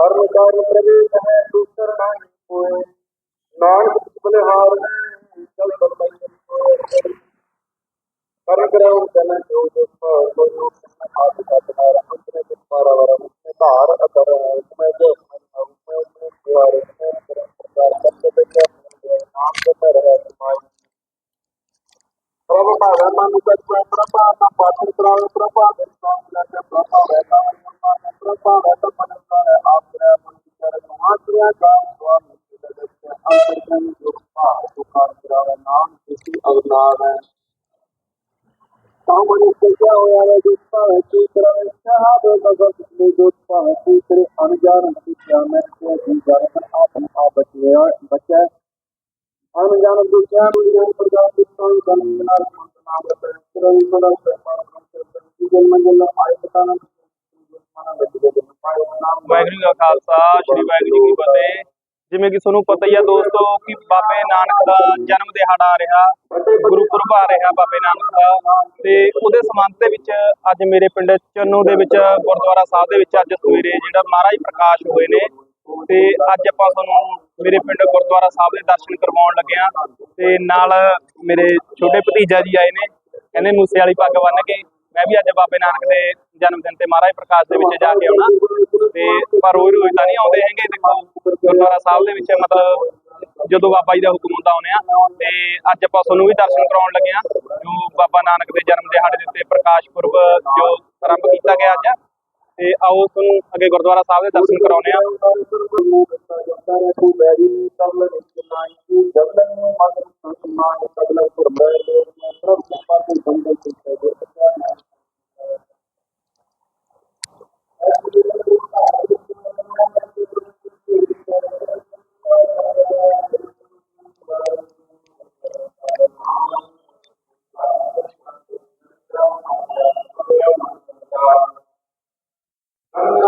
ਕਰਨ ਕਰਨ ਪ੍ਰਵੇਸ਼ ਹੈ, ਦੂਸਰ ਨਹੀਂ ਕੋਏ ਨਾਨਕ ਬਲਿਹਾਰ ਹੈ, ਚਲ ਬੰਦਈ ਕੋਏ ਕਰਨ ਕਰਾਉ ਚਲੈ ਜੋ ਜੋ ਕੋ ਜੋ ਆਦਿ ਸਤਨਾਰ ਅੰਤਰੇ ਕੇ ਪਾਰਾ ਵਰ ਮੁਖੇ ਧਾਰ ਅਦਰ ਮੈਂ ਜੋ ਮੈਂ ਮੈਂ ਮੈਂ ਪਿਆਰ ਮੈਂ ਕਰਮ ਪ੍ਰਕਾਰ ਕਰਤੇ ਬੈਠੇ ਨਾਮ ਤੇ ਮੈਂ ਰਹਿ ਸਮਾਈ ਪ੍ਰਭੂ ਭਾਵੇਂ ਮਨ ਨੂੰ ਕੋਈ ਪ੍ਰਭਾ ਨਾ ਪਾਤਰ ਕਰਾਵੇ ਪ੍ਰਭਾ ਕਿਸੇ ਅਵਤਾਰ ਹੈ। ਸਾਹਮਣੇ ਕਿਹਾ ਹੋਇਆ ਹੈ ਜੋ ਭਾਵੇਂ ਕੀ ਕਰੇ ਸ਼ਹਾਦ ਭਗਤ ਨੇ ਜੋ ਭਾਵੇਂ ਕੀ ਕਰੇ, ਅਣਜਾਣ ਸਿੱਖਿਆ ਮੈਂ ਕਿ ਜੀ ਜਾਣ ਆਪਨ ਆਪ ਬਚਿਆ ਬਚੈ ਅਣਜਾਣ ਦੁਖਿਆ ਨੂੰ ਜਾਣ ਪ੍ਰਕਾਰ ਦੀ ਕੋਈ ਗੱਲ ਨਾਲ ਨਾਮ ਰਤਨ ਕਰਈ ਮਨ ਸਰਪਾਲ ਕਰਈ ਜਨ ਮੰਜਲ ਆਇ ਪਤਾ ਨਾ ਮਨ ਵਿੱਚ ਦੇ ਪਾਇ ਨਾਮ ਵਾਹਿਗੁਰੂ ਜੀ ਕਾ ਖਾਲਸਾ, ਸ੍ਰੀ ਵਾਹਿਗੁਰੂ ਜੀ ਕੀ ਫਤਿਹ। ਜਿਵੇਂ ਕਿ ਤੁਹਾਨੂੰ ਪਤਾ ਹੀ ਆ ਦੋਸਤੋ ਕਿ ਬਾਬੇ ਨਾਨਕ ਦਾ ਜਨਮ ਦਿਹਾੜਾ ਆ ਰਿਹਾ, ਗੁਰੂ ਪੁਰਬ ਆ ਰਿਹਾ ਬਾਬੇ ਨਾਨਕ ਦਾ। ਤੇ ਉਹਦੇ ਸੰਬੰਧ ਦੇ ਵਿੱਚ ਅੱਜ ਮੇਰੇ ਪਿੰਡ ਚੰਨੂ ਦੇ ਵਿੱਚ, ਗੁਰਦੁਆਰਾ ਸਾਹਿਬ ਦੇ ਵਿੱਚ ਅੱਜ ਸਵੇਰੇ ਜਿਹੜਾ ਮਹਾਰਾਜ ਪ੍ਰਕਾਸ਼ ਹੋਏ ਨੇ। ਤੇ ਅੱਜ ਆਪਾਂ ਤੁਹਾਨੂੰ ਮੇਰੇ ਪਿੰਡ ਗੁਰਦੁਆਰਾ ਸਾਹਿਬ ਦੇ ਦਰਸ਼ਨ ਕਰਵਾਉਣ ਲੱਗੇ ਆ ਤੇ ਨਾਲ ਮੇਰੇ ਛੋਟੇ ਭਤੀਜਾ ਜੀ ਆਏ ਨੇ। ਕਹਿੰਦੇ ਮੂਸੇ ਵਾਲੀ ਪੱਗ ਬੰਨ੍ਹ ਕੇ। ਮੈਂ ਵੀ ਅੱਜ ਬਾਬੇ ਨਾਨਕ ਦੇ ਜਨਮ ਦਿਨ ਤੇ ਮਹਾਰਾਜ ਪ੍ਰਕਾਸ਼ ਦੇ ਵਿੱਚ ਜਾ ਕੇ ਆਉਣਾ। ਤੇ ਪਰ ਰੋਜ਼ ਰੋਜ਼ ਤਾਂ ਨਹੀਂ ਆਉਂਦੇ ਹੈਗੇ, ਦੇਖੋ, ਗੁਰਦੁਆਰਾ ਸਾਹਿਬ ਦੇ ਵਿੱਚ ਮਤਲਬ ਜਦੋਂ ਬਾਬਾ ਜੀ ਦਾ ਹੁਕਮ ਹੁੰਦਾ ਆਉਂਦੇ ਆ ਤੇ ਅੱਜ ਆਪਾਂ ਤੁਹਾਨੂੰ ਵੀ ਦਰਸ਼ਨ ਕਰਾਉਣ ਲੱਗੇ ਆ ਜੋ ਬਾਬਾ ਨਾਨਕ ਦੇ ਜਨਮ ਦਿਹਾੜੇ ਦੇ ਉੱਤੇ ਪ੍ਰਕਾਸ਼ ਪੁਰਬ ਜੋ ਆਰੰਭ ਕੀਤਾ ਗਿਆ ਅੱਜ। ਤੇ ਆਓ ਤੁਹਾਨੂੰ ਅੱਗੇ ਗੁਰਦੁਆਰਾ ਸਾਹਿਬ ਦੇ ਦਰਸ਼ਨ ਕਰਾਉਣੇ ਆ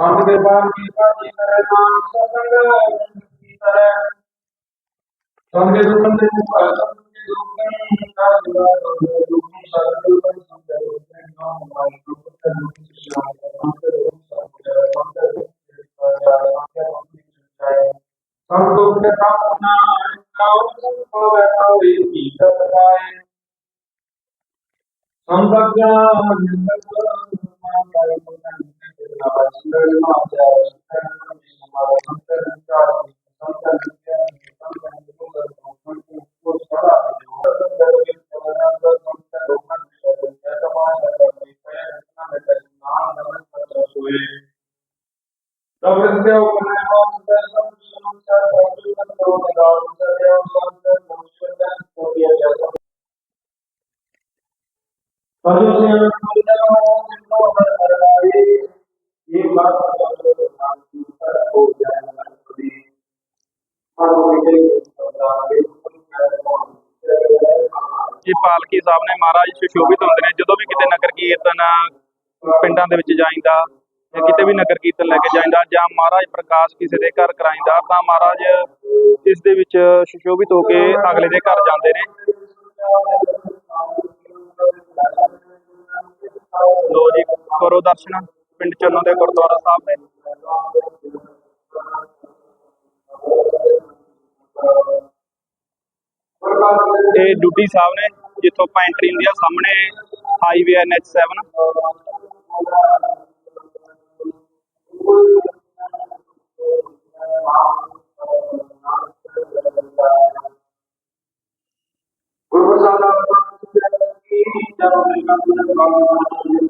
ਸੰਤ ਦੇ ਬਾਣ ਕੀ ਸਾਜੀ ਕਰੇ ਨਾਮ ਸਤੰਗ ਕੀ ਕਰੇ। ਸੰਗੇ ਦੁਖਨ ਦੇ ਮੁਖ ਸੰਗੇ ਦੁਖਨ ਕਾ ਜਿਵਾ ਦੁਖਨ ਸਤਿ ਦੁਖਨ ਸੰਗੇ ਦੁਖਨ ਨਾਮ ਮਾਈ ਦੁਖ ਕਰੂ ਸਿਸ਼ਾਨ ਸੰਗੇ ਦੁਖਨ ਸੰਗੇ ਸੰਗ ਦੁਖ ਦੇ ਕਾਮਨਾ ਕਾਉ ਹੋਵੇ ਕਾਉਰੀ ਕੀ ਸਤਿ ਸੰਗਤ Thank you. ਇਹ ਪਾਲਕੀ ਸਾਹਿਬ ਨੇ ਮਹਾਰਾਜ ਸੁਸ਼ੋਭਿਤ ਹੁੰਦੇ ਨੇ। ਜਦੋਂ ਵੀ ਕਿਤੇ ਨਗਰ ਕੀਰਤਨ ਪਿੰਡਾਂ ਦੇ ਵਿੱਚ ਜਾਂਦਾ ਜਾਂ ਕਿਤੇ ਵੀ ਨਗਰ ਕੀਰਤਨ ਲੈ ਕੇ ਜਾਂਦਾ ਜਾਂ ਮਹਾਰਾਜ ਪ੍ਰਕਾਸ਼ ਕਿਸੇ ਦੇ ਘਰ ਕਰਾయింਦਾ ਤਾਂ ਮਹਾਰਾਜ ਇਸ ਦੇ ਵਿੱਚ ਸੁਸ਼ੋਭਿਤ ਹੋ ਕੇ ਅਗਲੇ ਦੇ ਘਰ ਜਾਂਦੇ ਨੇ। ਲੋ ਜੀ, ਕਰੋ ਦਰਸ਼ਨ। ਪਿੰਡ ਚੰਨੋ ਦੇ ਗੁਰਦੁਆਰਾ ਸਾਹਿਬ ਦੇ ਇਹ ਡਿਊਟੀ ਸਾਹਿਬ ਨੇ, ਜਿੱਥੋਂ ਆਪਾਂ ਐਂਟਰੀ ਹੁੰਦੀ ਆ, ਸਾਹਮਣੇ ਹਾਈਵੇ NH7 ਗੁਰੂ ਸਾਹਿਬ ਕੀ ਜਨਮ ਦਿਨ ਦਾ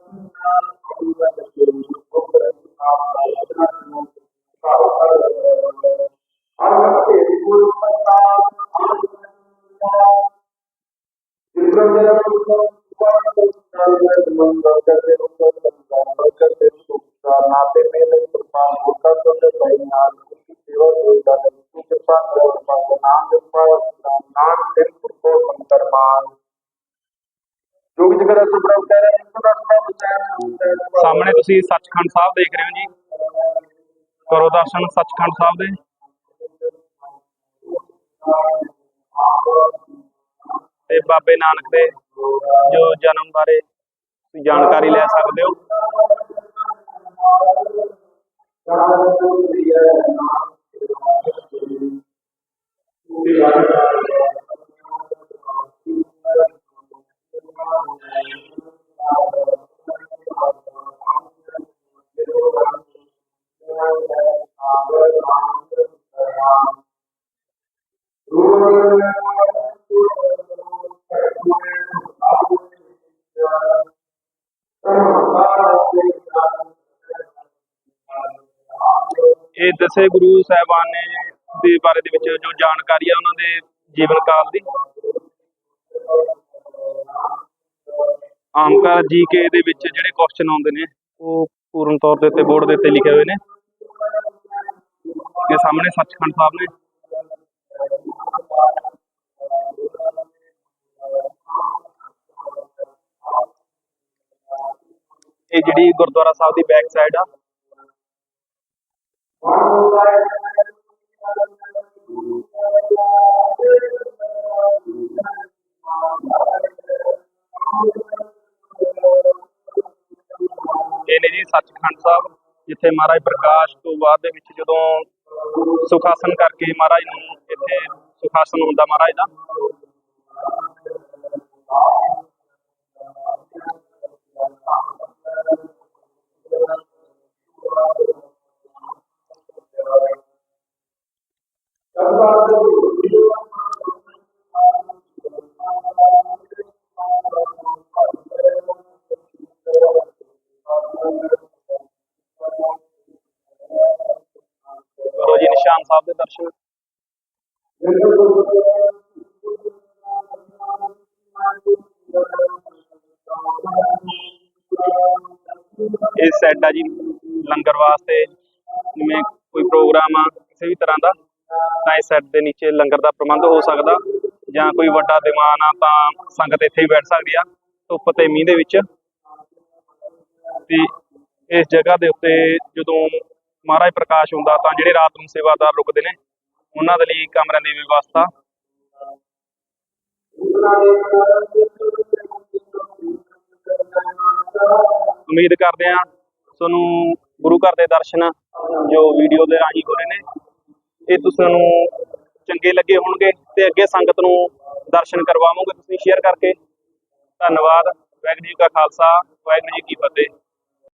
ਸਾਹਮਣੇ ਤੁਸੀਂ ਸੱਚਖੰਡ ਸਾਹਿਬ ਦੇਖ ਰਹੇ ਹੋ ਜੀ। ਕਰੋ ਦਰਸ਼ਨ ਸੱਚਖੰਡ ਸਾਹਿਬ ਦੇ। ਤੇ ਬਾਬੇ ਨਾਨਕ ਦੇ ਜੋ ਜਨਮ ਬਾਰੇ ਤੁਸੀਂ ਜਾਣਕਾਰੀ ਲੈ ਸਕਦੇ ਹੋ। ਇਹ ਦਸੇ ਗੁਰੂ ਸਾਹਿਬਾਨ ਨੇ ਦੇ ਬਾਰੇ ਦੇ ਵਿੱਚ ਜੋ ਜਾਣਕਾਰੀ ਆ ਉਹਨਾਂ ਦੇ ਜੀਵਨ ਕਾਲ ਦੀ। ਆਮ ਜੀਕੇ ਦੇ ਵਿੱਚ ਜਿਹੜੇ ਕੁਐਸਚਨ ਆਉਂਦੇ ਨੇ, ਉਹ ਪੂਰਨ ਤੌਰ ਦੇ ਉੱਤੇ ਬੋਰਡ ਦੇ ਉੱਤੇ ਲਿਖੇ ਹੋਏ ਨੇ। ਇਹ ਸਾਹਮਣੇ ਸੱਚਖੰਡ ਸਾਹਿਬ ਨੇ। ਇਹ ਜਿਹੜੀ ਗੁਰਦੁਆਰਾ ਸਾਹਿਬ ਦੀ ਬੈਕ ਸਾਈਡ ਆ ਇਹ ਨੇ ਜੀ ਸੱਚਖੰਡ ਸਾਹਿਬ, ਜਿੱਥੇ ਮਹਾਰਾਜ ਪ੍ਰਕਾਸ਼ ਤੋਂ ਬਾਅਦ ਦੇ ਵਿੱਚ ਜਦੋਂ ਸੁਖਾਸਨ ਕਰਕੇ ਮਹਾਰਾਜ ਨੂੰ ਇੱਥੇ ਸੁਖਾਸਨ ਹੁੰਦਾ ਮਹਾਰਾਜ ਦਾ। ਕਰੋ ਜੀ ਨਿਸ਼ਾਨ ਸਾਹਿਬ ਦੇ ਦਰਸ਼ਨ ਇਹ ਸੈੱਟ ਆ ਜੀ ਲੰਗਰ ਵਾਸਤੇ ਜਿਵੇਂ ਕੋਈ ਪ੍ਰੋਗਰਾਮ ਆ, ਕਿਸੇ ਵੀ ਤਰ੍ਹਾਂ ਦਾ, ਤਾਂ ਇਸ ਸੈੱਟ ਦੇ ਨੀਚੇ ਲੰਗਰ ਦਾ ਪ੍ਰਬੰਧ ਹੋ ਸਕਦਾ। ਜਾਂ ਕੋਈ ਵੱਡਾ ਦੀਵਾਨ ਆ, ਤਾਂ ਸੰਗਤ ਇੱਥੇ ਹੀ ਬੈਠ ਸਕਦੀ ਆ, ਧੁੱਪ ਤੇ ਮੀਂਹ ਦੇ ਵਿੱਚ। ਤੇ ਇਸ ਜਗ੍ਹਾ ਦੇ ਉੱਤੇ ਜਦੋਂ ਮਹਾਰਾਜ ਪ੍ਰਕਾਸ਼ ਹੁੰਦਾ, ਤਾਂ ਜਿਹੜੇ ਰਾਤ ਨੂੰ ਸੇਵਾਦਾਰ ਰੁਕਦੇ ਨੇ, ਉਹਨਾਂ ਦੇ ਲਈ ਕਮਰਿਆਂ ਦੀ ਵਿਵਸਥਾ। ਉਮੀਦ ਕਰਦੇ ਹਾਂ ਤੁਹਾਨੂੰ ਗੁਰੂ ਘਰ ਦੇ ਦਰਸ਼ਨ ਜੋ ਵੀਡੀਓ ਦੇ ਰਾਹੀਂ ਹੋ ਰਹੇ ਨੇ, ਇਹ ਤੁਸੀਂ ਨੂੰ ਚੰਗੇ ਲੱਗੇ ਹੋਣਗੇ ਤੇ ਅੱਗੇ ਸੰਗਤ ਨੂੰ ਦਰਸ਼ਨ ਕਰਵਾਵੋਗੇ ਤੁਸੀਂ ਸ਼ੇਅਰ ਕਰਕੇ। ਧੰਨਵਾਦ, ਵਾਹਿਗੁਰੂ ਜੀ ਕਾ ਖਾਲਸਾ, ਵਾਹਿਗੁਰੂ ਜੀ ਕੀ ਫਤਿਹ।